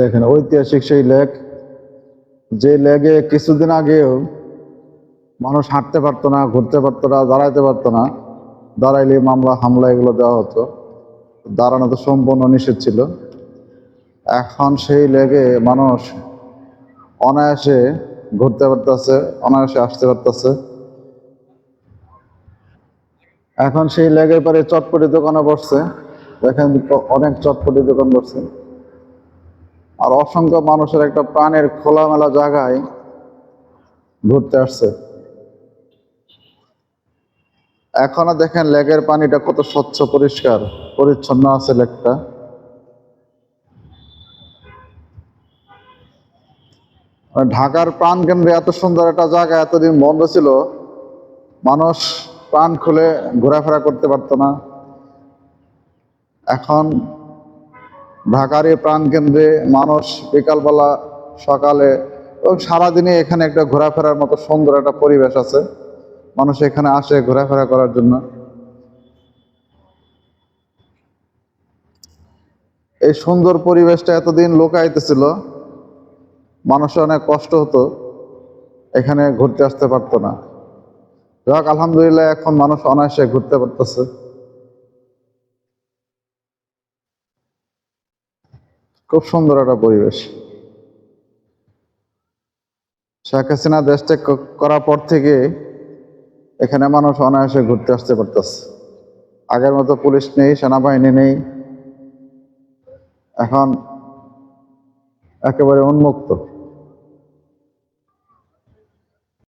দেখেন, ঐতিহাসিক সেই লেক। যে লেগে কিছুদিন আগেও মানুষ হাঁটতে পারতো না, ঘুরতে পারতো না, দাঁড়াইতে পারতো না দাঁড়াইলে মামলা, হামলা এগুলো দেওয়া হতো। দাঁড়ানো তো সম্পূর্ণ নিষেধ ছিল। এখন সেই লেগে মানুষ অনায়াসে ঘুরতে পারতেছে, অনায়াসে আসতে পারতেছে। এখন সেই লেগের পরে চটপটি দোকানে বসছে। দেখেন অনেক চটপটি দোকান বসছে। আর অসংখ্য মানুষের একটা প্রাণের খোলামেলা জায়গায় ঘুরতে আসছে। এখনও দেখেন লেগের পানিটা কত স্বচ্ছ, পরিষ্কার, পরিচ্ছন্ন আছে লেকটা। ঢাকার প্রাণ কেন্দ্রে এত সুন্দর একটা জায়গা, এতদিন বন্ধ ছিল, মানুষ প্রাণ খুলে ঘোরাফেরা করতে পারতো না। এখন ঢাকার এই প্রাণকেন্দ্রে মানুষ বিকালবেলা, সকালে এবং সারাদিনে এখানে একটা ঘোরাফেরার মতো সুন্দর একটা পরিবেশ আছে। মানুষ এখানে আসে ঘোরাফেরা করার জন্য। এই সুন্দর পরিবেশটা এতদিন লোকাইতেছিল মানুষের অনেক কষ্ট হতো, এখানে ঘুরতে আসতে পারতো না। যাক, আলহামদুলিল্লাহ, এখন মানুষ অনায়াসে ঘুরতে পারতেছে। খুব সুন্দর একটা পরিবেশ। শেখ হাসিনা দেশ ত্যাগ করার পর থেকে এখানে মানুষ অনায়াসে ঘুরতে আসতে পারতেছে। আগের মতো পুলিশ নেই, সেনাবাহিনী নেই। এখন একেবারে উন্মুক্ত।